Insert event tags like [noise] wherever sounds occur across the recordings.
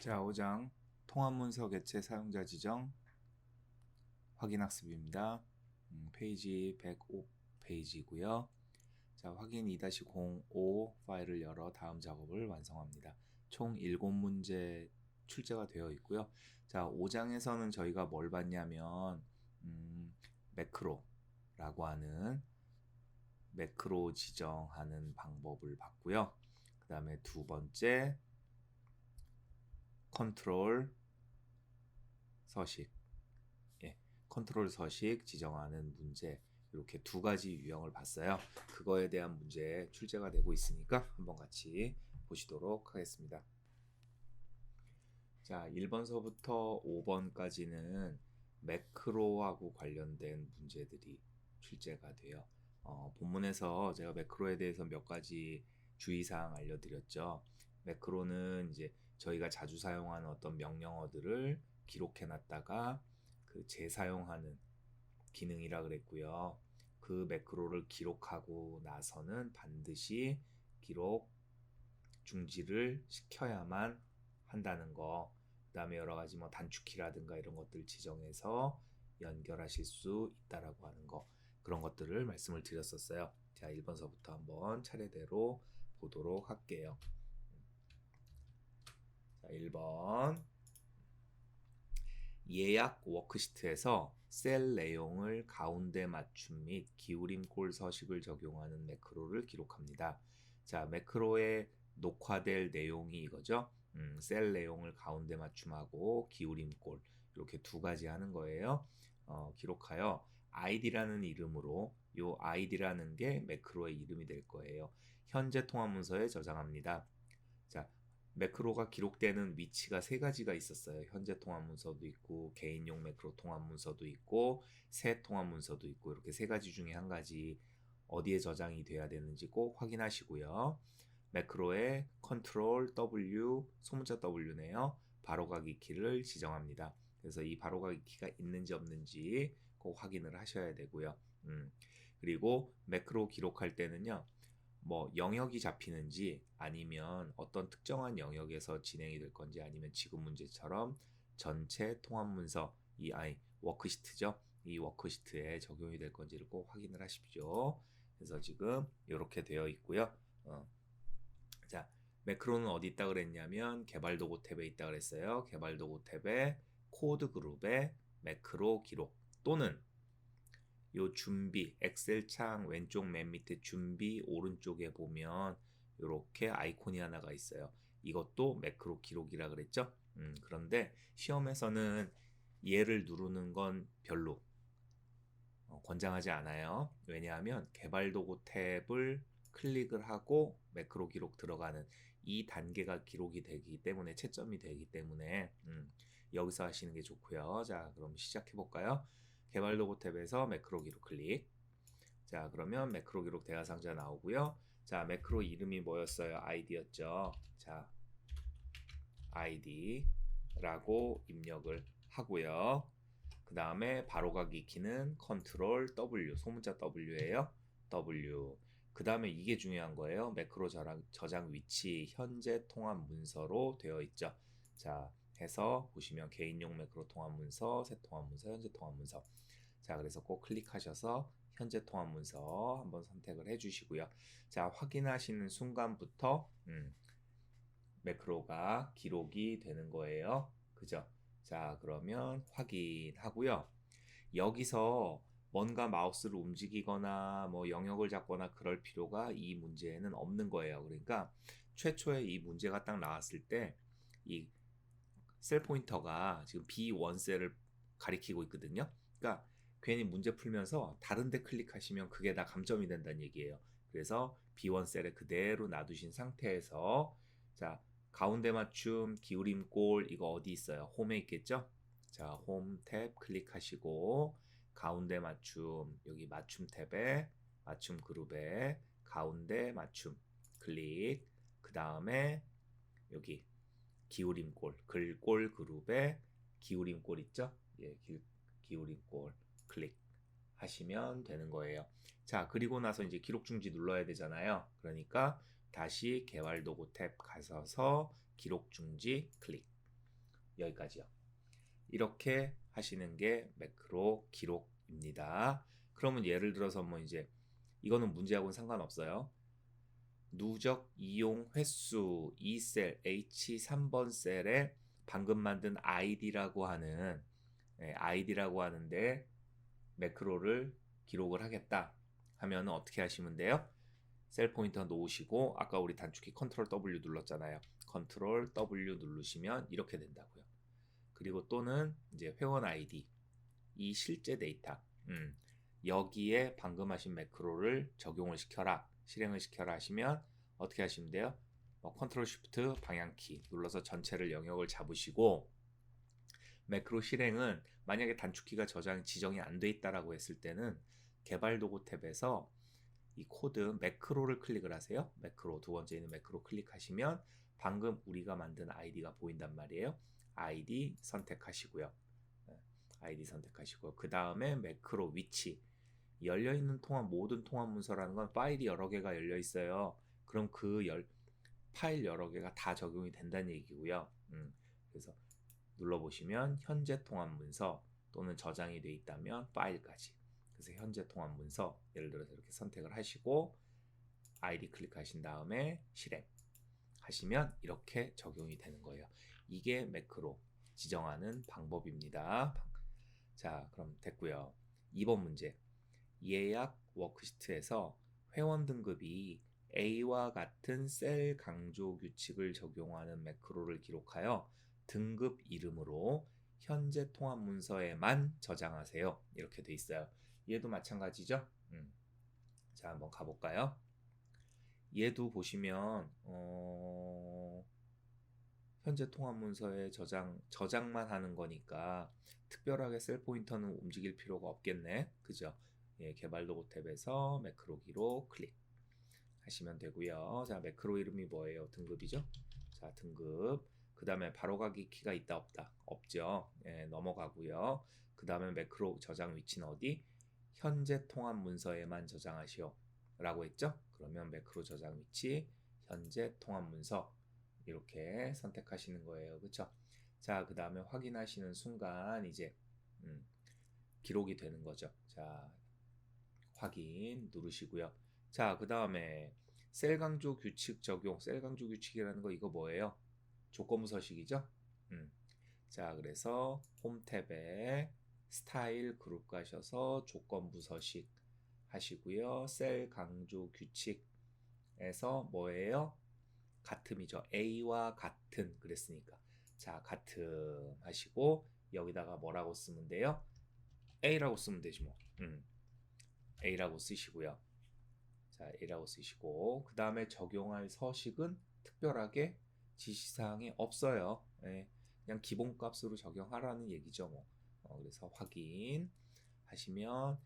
자, 5장 통합문서 개체 사용자 지정 확인 학습입니다. 음, 페이지 105페이지고요. 자, 확인 2-05 파일을 열어 다음 작업을 완성합니다. 총 7문제 출제가 되어 있고요. 자, 5장에서는 저희가 뭘 봤냐면 음, 매크로라고 하는 매크로 지정하는 방법을 봤고요. 그 다음에 두 번째 컨트롤 서식 예, 컨트롤 서식 지정하는 문제 이렇게 두 가지 유형을 봤어요. 그거에 대한 문제 출제가 되고 있으니까 한번 같이 보시도록 하겠습니다. 자, 1번서부터 5번까지는 매크로하고 관련된 문제들이 출제가 돼요. 어, 본문에서 제가 매크로에 대해서 몇 가지 주의사항 알려드렸죠. 매크로는 이제 저희가 자주 사용하는 어떤 명령어들을 기록해 놨다가 그 재사용하는 기능이라 그랬고요. 그 매크로를 기록하고 나서는 반드시 기록 중지를 시켜야만 한다는 거. 그다음에 여러 가지 뭐 단축키라든가 이런 것들 지정해서 연결하실 수 있다라고 하는 거. 그런 것들을 말씀을 드렸었어요. 자, 1번서부터 한번 차례대로 보도록 할게요. 자, 1번. 예약 워크시트에서 셀 내용을 가운데 맞춤 및 기울임꼴 서식을 적용하는 매크로를 기록합니다. 자, 매크로에 녹화될 내용이 이거죠. 음, 셀 내용을 가운데 맞춤하고 기울임꼴 이렇게 두 가지 하는 거예요. 어, 기록하여 id라는 이름으로 요 id라는 게 매크로의 이름이 될 거예요. 현재 통화 문서에 저장합니다. 자, 매크로가 기록되는 위치가 세 가지가 있었어요. 현재 통합 문서도 있고 개인용 매크로 통합 문서도 있고 새 통합 문서도 있고 이렇게 세 가지 중에 한 가지 어디에 저장이 돼야 되는지 꼭 확인하시고요. 매크로의 컨트롤 W 소문자 W네요. 바로가기 키를 지정합니다. 그래서 이 바로가기 키가 있는지 없는지 꼭 확인을 하셔야 되고요. 음. 그리고 매크로 기록할 때는요. 뭐 영역이 잡히는지 아니면 어떤 특정한 영역에서 진행이 될 건지 아니면 지금 문제처럼 전체 통합 문서 이 아이 워크시트죠. 이 워크시트에 적용이 될 건지를 꼭 확인을 하십시오. 그래서 지금 이렇게 되어 있고요. 어. 자, 매크로는 어디 있다 그랬냐면 개발 도구 탭에 있다 그랬어요. 개발 도구 탭에 코드 그룹에 매크로 기록 또는 요 준비 엑셀 창 왼쪽 맨 밑에 준비 오른쪽에 보면 이렇게 아이콘이 하나가 있어요. 이것도 매크로 기록이라 그랬죠. 음, 그런데 시험에서는 얘를 누르는 건 별로 어, 권장하지 않아요. 왜냐하면 개발 도구 탭을 클릭을 하고 매크로 기록 들어가는 이 단계가 기록이 되기 때문에 채점이 되기 때문에 음, 여기서 하시는 게 좋고요. 자, 그럼 시작해 볼까요? 개발 로고 탭에서 매크로 기록 클릭. 자, 그러면 매크로 기록 대화 상자 나오고요. 자, 매크로 이름이 뭐였어요? 아이디였죠. 자, 아이디라고 입력을 하고요. 그 다음에 바로가기 키는 컨트롤 W, 소문자 W예요. W. 그 다음에 이게 중요한 거예요. 매크로 저장, 저장 위치 현재 통합 문서로 되어 있죠. 자, 해서 보시면 개인용 매크로 통합 문서, 새 통합 문서, 현재 통합 문서. 자, 그래서 꼭 클릭하셔서 현재 통합 문서 한번 선택을 해 주시고요. 자, 확인하시는 순간부터 음, 매크로가 기록이 되는 거예요. 그죠? 자, 그러면 확인하고요. 여기서 뭔가 마우스를 움직이거나 뭐 영역을 잡거나 그럴 필요가 이 문제에는 없는 거예요. 그러니까 최초에 이 문제가 딱 나왔을 때 이 셀 포인터가 지금 B1 셀을 가리키고 있거든요. 그러니까 괜히 문제 풀면서 다른 데 클릭하시면 그게 다 감점이 된다는 얘기예요. 그래서 B1 셀에 그대로 놔두신 상태에서 자 가운데 맞춤 기울임 골 이거 어디 있어요? 홈에 있겠죠? 자, 홈 탭 클릭하시고 가운데 맞춤 여기 맞춤 탭에 맞춤 그룹에 가운데 맞춤 클릭 그 다음에 여기 기울임골, 글골 그룹에 기울임골 있죠? 예, 기, 기울임골 클릭 하시면 되는 거예요. 자, 그리고 나서 이제 기록 중지 눌러야 되잖아요. 그러니까 다시 개발 도구 탭 가셔서 기록 중지 클릭 여기까지요. 이렇게 하시는 게 매크로 기록입니다. 그러면 예를 들어서 뭐 이제 이거는 문제하고는 상관없어요. 누적 이용 횟수 이 셀 H3번 셀에 방금 만든 ID라고 하는 예, ID라고 하는데 매크로를 기록을 하겠다 하면 어떻게 하시면 돼요? 셀 포인터 놓으시고 아까 우리 단축키 컨트롤 W 눌렀잖아요. 컨트롤 W 누르시면 이렇게 된다고요. 그리고 또는 이제 회원 아이디 이 실제 데이터 음, 여기에 방금 하신 매크로를 적용을 시켜라 실행을 시켜라 하시면 어떻게 하시면 돼요? 뭐 컨트롤 쉬프트 방향키 눌러서 전체를 영역을 잡으시고 매크로 실행은 만약에 단축키가 저장 지정이 안 돼 있다라고 했을 때는 개발 도구 탭에서 이 코드 매크로를 클릭을 하세요. 매크로 두 번째 있는 매크로 클릭하시면 방금 우리가 만든 아이디가 보인단 말이에요. 아이디 선택하시고요. 네, 아이디 선택하시고 그 다음에 매크로 위치 열려 있는 통합 모든 통합 문서라는 건 파일이 여러 개가 열려 있어요. 그럼 그 열, 파일 여러 개가 다 적용이 된다는 얘기고요. 음, 그래서 눌러보시면 현재 통합 문서 또는 저장이 돼 있다면 파일까지. 그래서 현재 통합 문서 예를 들어서 이렇게 선택을 하시고 아이디 클릭하신 다음에 실행 하시면 이렇게 적용이 되는 거예요. 이게 매크로 지정하는 방법입니다. 자, 그럼 됐고요. 2번 문제. 예약 워크시트에서 회원 등급이 A와 같은 셀 강조 규칙을 적용하는 매크로를 기록하여 등급 이름으로 현재 통합 문서에만 저장하세요. 이렇게 돼 있어요. 얘도 마찬가지죠. 음. 자, 한번 가볼까요? 얘도 보시면 어... 현재 통합 문서에 저장 저장만 하는 거니까 특별하게 셀 포인터는 움직일 필요가 없겠네. 그죠? 예, 개발 도구 탭에서 매크로 기록 클릭 하시면 되고요. 자, 매크로 이름이 뭐예요? 등급이죠? 자, 등급. 그 다음에 바로가기 키가 있다 없다? 없죠. 예, 넘어가고요. 그 다음에 매크로 저장 위치는 어디? 현재 통합 문서에만 저장하시오. 라고 했죠? 그러면 매크로 저장 위치, 현재 통합 문서 이렇게 선택하시는 거예요. 그쵸? 자, 그 다음에 확인하시는 순간 이제 음, 기록이 되는 거죠. 자, 확인 누르시고요. 자, 그 다음에 셀 강조 규칙 적용, 셀 강조 규칙이라는 거 이거 뭐예요? 조건부 서식이죠? 음. 자, 그래서 홈 탭에 스타일 그룹 가셔서 조건부 서식 하시고요. 셀 강조 규칙에서 뭐예요? 같음이죠. A와 같은 그랬으니까. 자, 같음 하시고 여기다가 뭐라고 쓰면 돼요? A라고 쓰면 되지 뭐. 음. A라고 쓰시고요. 자, A라고 쓰시고 그 다음에 적용할 서식은 특별하게 지시사항이 없어요. 예, 그냥 기본값으로 적용하라는 얘기죠. 뭐. 어, 그래서 확인 하시면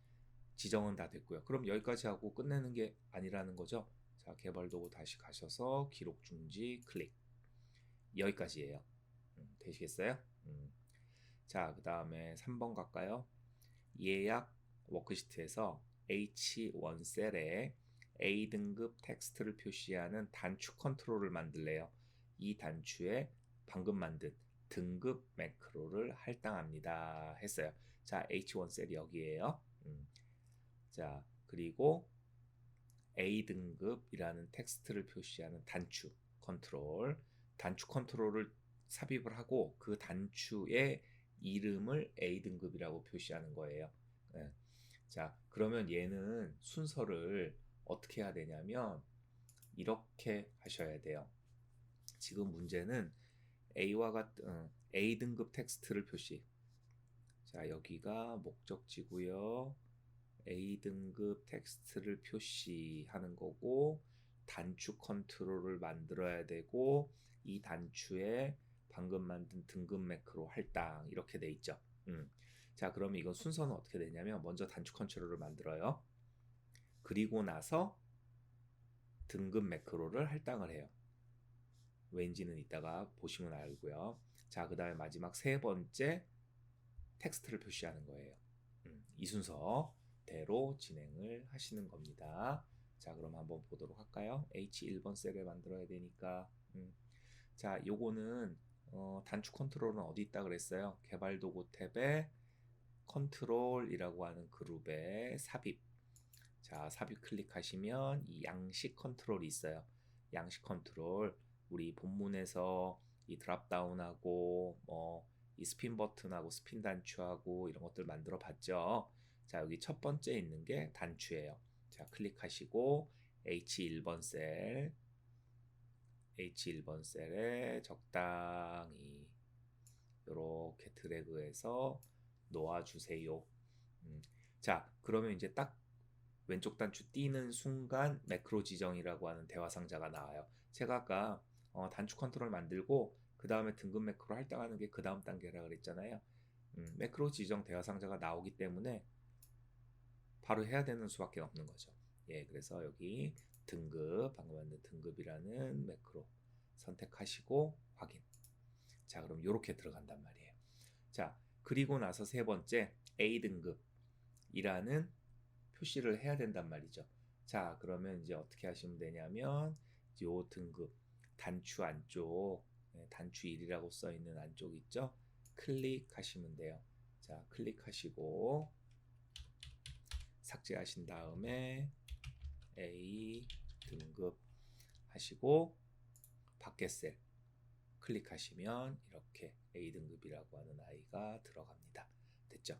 지정은 다 됐고요. 그럼 여기까지 하고 끝내는 게 아니라는 거죠. 자, 개발 도구 다시 가셔서 기록 중지 클릭. 여기까지예요. 음, 되시겠어요? 음. 자, 그 다음에 3번 갈까요? 예약 워크시트에서 H1 셀에 A 등급 텍스트를 표시하는 단추 컨트롤을 만들래요. 이 단추에 방금 만든 등급 매크로를 할당합니다. 했어요. 자, H1 셀이 여기에요. 음. 자, 그리고 A 등급이라는 텍스트를 표시하는 단추 컨트롤, 단추 컨트롤을 삽입을 하고 그 단추의 이름을 A 등급이라고 표시하는 거예요. 네. 자, 그러면 얘는 순서를 어떻게 해야 되냐면 이렇게 하셔야 돼요. 지금 문제는 A와 같은 어, A 등급 텍스트를 표시. 자, 여기가 목적지고요. A 등급 텍스트를 표시하는 거고 단추 컨트롤을 만들어야 되고 이 단추에 방금 만든 등급 매크로 할당 이렇게 돼 있죠. 음. 자, 그러면 이건 순서는 어떻게 되냐면 먼저 단추 컨트롤을 만들어요. 그리고 나서 등급 매크로를 할당을 해요. 왠지는 이따가 보시면 알고요. 자, 그 다음에 마지막 세 번째 텍스트를 표시하는 거예요. 음, 이 순서대로 진행을 하시는 겁니다. 자, 그럼 한번 보도록 할까요? H1번 셀을 만들어야 되니까. 음, 자, 요거는 어, 단축 컨트롤은 어디 있다 그랬어요? 개발 도구 탭에 컨트롤이라고 하는 그룹에 삽입. 자, 삽입 클릭하시면 이 양식 컨트롤이 있어요. 양식 컨트롤. 우리 본문에서 이 드랍다운하고 뭐 이 스핀 버튼하고 스핀 단추하고 이런 것들 만들어 봤죠. 자, 여기 첫 번째 있는 게 단추예요. 자, 클릭하시고 H1번 셀 H1번 셀에 적당히 이렇게 드래그해서 놓아주세요. 음. 자, 그러면 이제 딱 왼쪽 단추 띄는 순간 매크로 지정이라고 하는 대화 상자가 나와요. 제가 아까 어, 단추 컨트롤 만들고 그 다음에 등급 매크로 할당하는 게 그 다음 단계라 그랬잖아요. 음, 매크로 지정 대화 상자가 나오기 때문에 바로 해야 되는 수밖에 없는 거죠. 예, 그래서 여기 등급, 방금 만든 등급이라는 매크로 선택하시고 확인. 자, 그럼 이렇게 들어간단 말이에요. 자, 그리고 나서 세 번째 A 등급이라는 표시를 해야 된단 말이죠. 자, 그러면 이제 어떻게 하시면 되냐면 요 등급 단추 안쪽 네, 단추 1이라고 써 있는 안쪽 있죠? 클릭하시면 돼요. 자, 클릭하시고 삭제하신 다음에 A 등급 하시고 밖에 셀 클릭하시면 이렇게 A 등급이라고 하는 아이가 들어갑니다. 됐죠?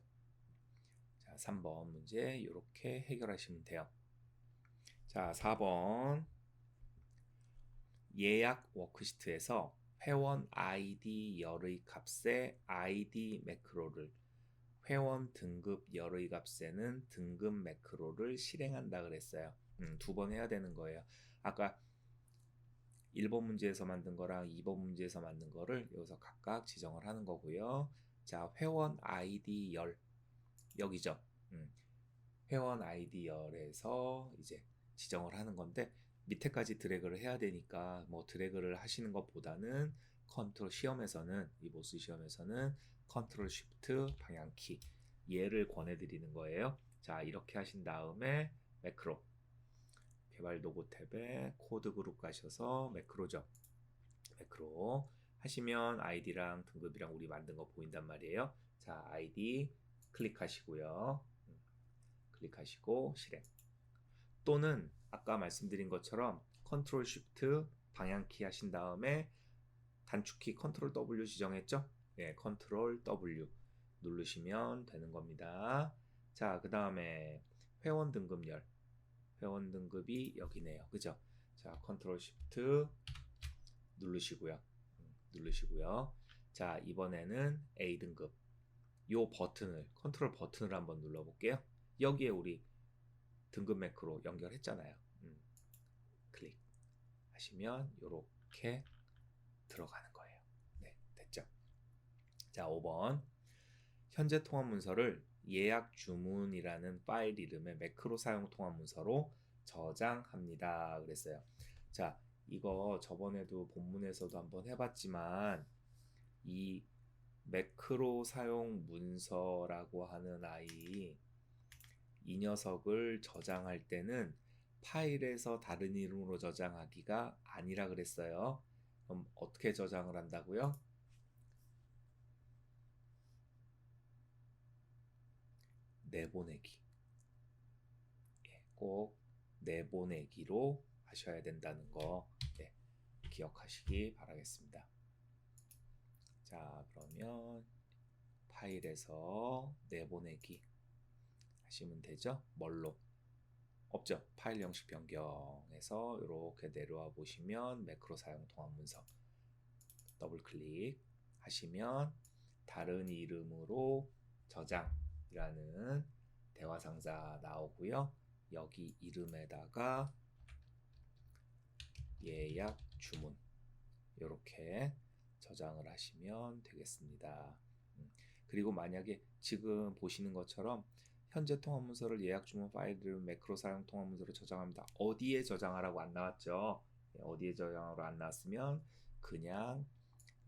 자, 3번 문제 이렇게 해결하시면 돼요. 자, 4번 예약 워크시트에서 회원 아이디 열의 값에 아이디 매크로를 회원 등급 열의 값에는 등급 매크로를 실행한다 그랬어요. 음, 두 번 해야 되는 거예요. 아까 1번 문제에서 만든 거랑 2번 문제에서 만든 거를 여기서 각각 지정을 하는 거고요. 자, 회원 아이디 열 여기죠. 음, 회원 아이디 열에서 이제 지정을 하는 건데 밑에까지 드래그를 해야 되니까 뭐 드래그를 하시는 것보다는 컨트롤 시험에서는 이 보스 시험에서는 컨트롤 쉬프트 방향키 얘를 권해 드리는 거예요. 자, 이렇게 하신 다음에 매크로 개발 도구 탭에 코드 그룹 가셔서 매크로죠. 매크로 하시면 아이디랑 등급이랑 우리 만든 거 보인단 말이에요. 자, 아이디 클릭하시고요. 음, 클릭하시고 실행. 또는 아까 말씀드린 것처럼 컨트롤 쉬프트 방향키 하신 다음에 단축키 컨트롤 W 지정했죠? 예, 컨트롤 W 누르시면 되는 겁니다. 자, 그 다음에 회원 등급열. 회원 등급이 여기네요. 그죠? 자, 컨트롤 쉬프트 누르시고요. 음, 누르시고요. 자, 이번에는 A 등급. 요 버튼을 컨트롤 버튼을 한번 눌러 볼게요. 여기에 우리 등급 매크로 연결했잖아요. 음, 클릭 하시면 이렇게 들어가는 거예요. 네, 됐죠? 자, 5번. 현재 통합 문서를 예약 주문이라는 파일 이름의 매크로 사용 통합 문서로 저장합니다. 그랬어요. 자, 이거 저번에도 본문에서도 한번 해봤지만 이 매크로 사용 문서라고 하는 아이 이 녀석을 저장할 때는 파일에서 다른 이름으로 저장하기가 아니라 그랬어요. 그럼 어떻게 저장을 한다고요? 내보내기. 예, 꼭 내보내기로 하셔야 된다는 거 네, 기억하시기 바라겠습니다. 자, 그러면 파일에서 내보내기 하시면 되죠. 뭘로? 없죠. 파일 형식 변경해서 이렇게 내려와 보시면 매크로 사용 통합 문서 더블 클릭 하시면 다른 이름으로 저장 이라는 대화 상자 나오고요. 여기 이름에다가 예약 주문 이렇게 저장을 하시면 되겠습니다. 음, 그리고 만약에 지금 보시는 것처럼 현재 통합 문서를 예약 주문 파일을 매크로 사용 통합 문서로 저장합니다. 어디에 저장하라고 안 나왔죠? 예, 어디에 저장하라고 안 나왔으면 그냥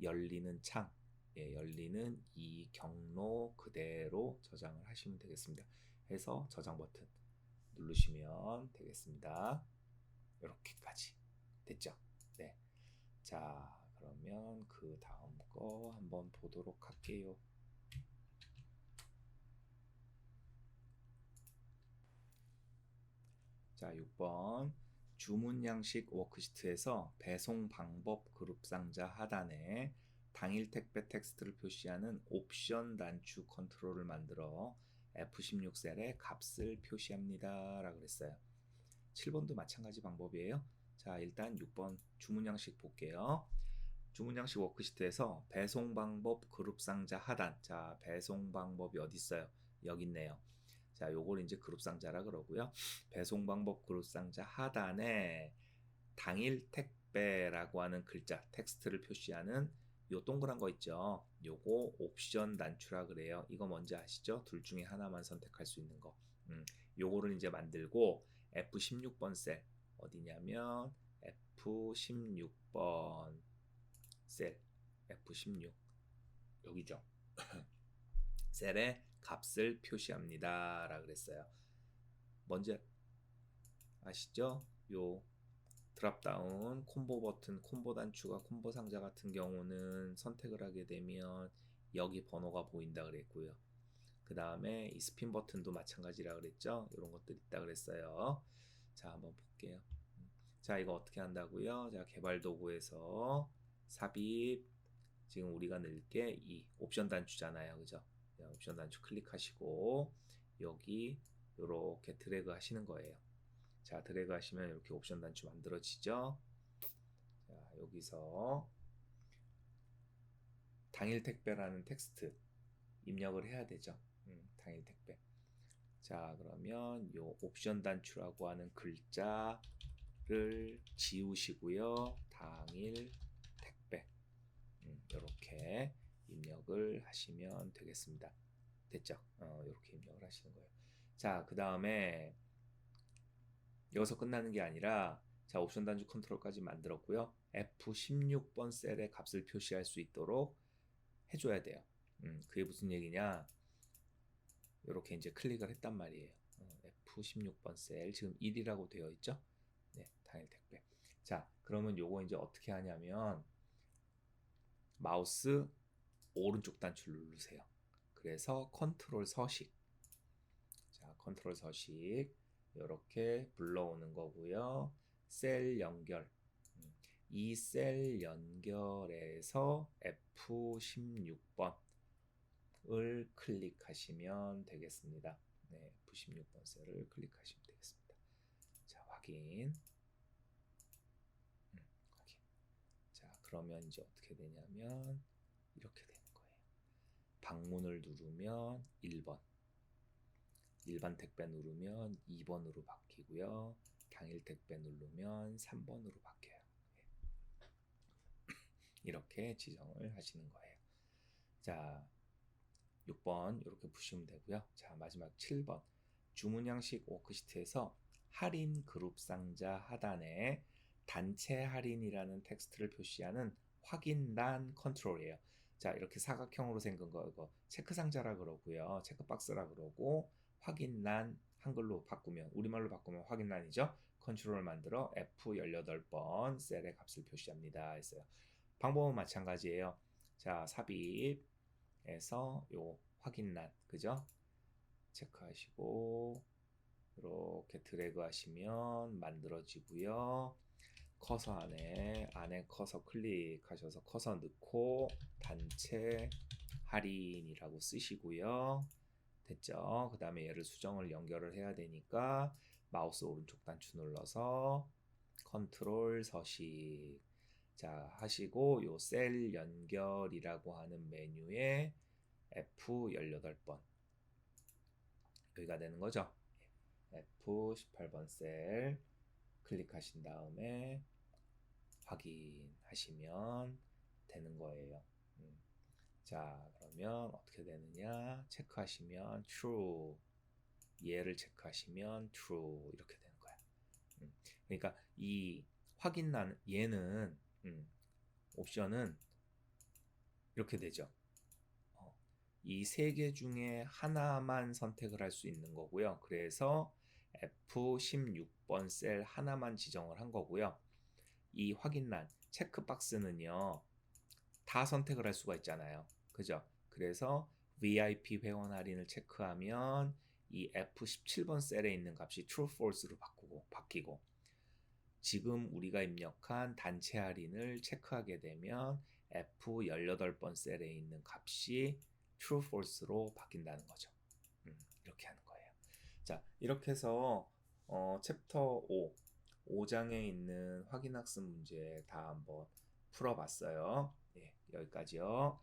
열리는 창, 예, 열리는 이 경로 그대로 저장을 하시면 되겠습니다. 해서 저장 버튼 누르시면 되겠습니다. 이렇게까지 됐죠? 네. 자, 그러면 그 다음 거 한번 보도록 할게요. 자, 6번 주문 양식 워크시트에서 배송 방법 그룹 상자 하단에 당일 택배 텍스트를 표시하는 옵션 단추 컨트롤을 만들어 F16 셀에 값을 표시합니다. 라고 그랬어요. 7번도 마찬가지 방법이에요. 자, 일단 6번 주문 양식 볼게요. 주문 양식 워크시트에서 배송 방법 그룹 상자 하단. 자, 배송 방법이 어디 있어요? 여기 있네요. 자, 요걸 이제 그룹 상자라 그러고요. 배송 방법 그룹 상자 하단에 당일 택배라고 하는 글자, 텍스트를 표시하는 요 동그란 거 있죠. 요거 옵션 단추라 그래요. 이거 뭔지 아시죠? 둘 중에 하나만 선택할 수 있는 거. 음, 요거를 이제 만들고 F16번 셀 어디냐면 F16번 셀 F16 여기죠. [laughs] 셀에 값을 표시합니다. 라 그랬어요. 뭔지 아시죠? 요 드랍다운 콤보 버튼, 콤보 단추가 콤보 상자 같은 경우는 선택을 하게 되면 여기 번호가 보인다 그랬고요. 그 다음에 이 스핀 버튼도 마찬가지라 그랬죠. 이런 것들 있다 그랬어요. 자, 한번 볼게요. 자, 이거 어떻게 한다고요? 자, 개발 도구에서 삽입 지금 우리가 넣을 게 이 옵션 단추잖아요. 그죠? 옵션 단추 클릭하시고 여기 이렇게 드래그 하시는 거예요. 자, 드래그 하시면 이렇게 옵션 단추 만들어지죠. 자, 여기서 당일 택배라는 텍스트 입력을 해야 되죠. 음, 당일 택배. 자, 그러면 요 옵션 단추라고 하는 글자를 지우시고요. 당일 택배. 음, 이렇게 입력을 하시면 되겠습니다. 됐죠? 어, 이렇게 입력을 하시는 거예요. 자, 그 다음에 여기서 끝나는 게 아니라 자 옵션 단추 컨트롤까지 만들었고요. F16번 셀에 값을 표시할 수 있도록 해줘야 돼요. 음, 그게 무슨 얘기냐? 이렇게 이제 클릭을 했단 말이에요. 어, F16번 셀 지금 1이라고 되어 있죠? 네, 당일 택배. 자, 그러면 요거 이제 어떻게 하냐면 마우스 오른쪽 단추를 누르세요. 그래서 컨트롤 서식. 자, 컨트롤 서식. 이렇게 불러오는 거고요. 셀 연결. 음, 이셀 연결에서 F16번을 클릭하시면 되겠습니다. 네, F16번 셀을 클릭하시면 되겠습니다. 자, 확인. 음, 확인. 자, 그러면 이제 어떻게 되냐면 이렇게 되는 거예요. 방문을 누르면 1번. 일반 택배 누르면 2번으로 바뀌고요. 당일 택배 누르면 3번으로 바뀌어요. 예. 이렇게 지정을 하시는 거예요. 자, 6번 이렇게 보시면 되고요. 자, 마지막 7번. 주문 양식 워크시트에서 할인 그룹 상자 하단에 단체 할인이라는 텍스트를 표시하는 확인란 컨트롤이에요. 자, 이렇게 사각형으로 생긴 거 이거 체크 상자라 그러고요. 체크 박스라 그러고 확인란 한글로 바꾸면 우리말로 바꾸면 확인란이죠. 컨트롤을 만들어 F18번 셀의 값을 표시합니다. 했어요. 방법은 마찬가지예요. 자, 삽입에서 요 확인란 그죠? 체크하시고 이렇게 드래그 하시면 만들어지고요. 커서 안에 안에 커서 클릭하셔서 커서 넣고 단체 할인이라고 쓰시고요. 됐죠? 그 다음에 얘를 수정을 연결을 해야 되니까 마우스 오른쪽 단추 눌러서 컨트롤 서식 자 하시고 요 셀 연결이라고 하는 메뉴에 F18번 여기가 되는 거죠. F18번 셀 클릭하신 다음에 확인하시면 되는 거예요. 음. 자, 그러면 어떻게 되느냐? 체크하시면 true. 얘를 체크하시면 true. 이렇게 되는 거야. 음, 그러니까 이 확인란 얘는 음, 옵션은 이렇게 되죠. 어, 이세 개 중에 하나만 선택을 할 수 있는 거고요. 그래서 F16번 셀 하나만 지정을 한 거고요. 이 확인란 체크박스는요. 다 선택을 할 수가 있잖아요. 그죠? 그래서 VIP 회원 할인을 체크하면 이 F17번 셀에 있는 값이 true false로 바꾸고 바뀌고 지금 우리가 입력한 단체 할인을 체크하게 되면 F18번 셀에 있는 값이 true false로 바뀐다는 거죠. 음, 이렇게 하는 거예요. 자, 이렇게 해서 어, 챕터 5 5장에 있는 확인 학습 문제 다 한번 풀어봤어요. 예, 여기까지요.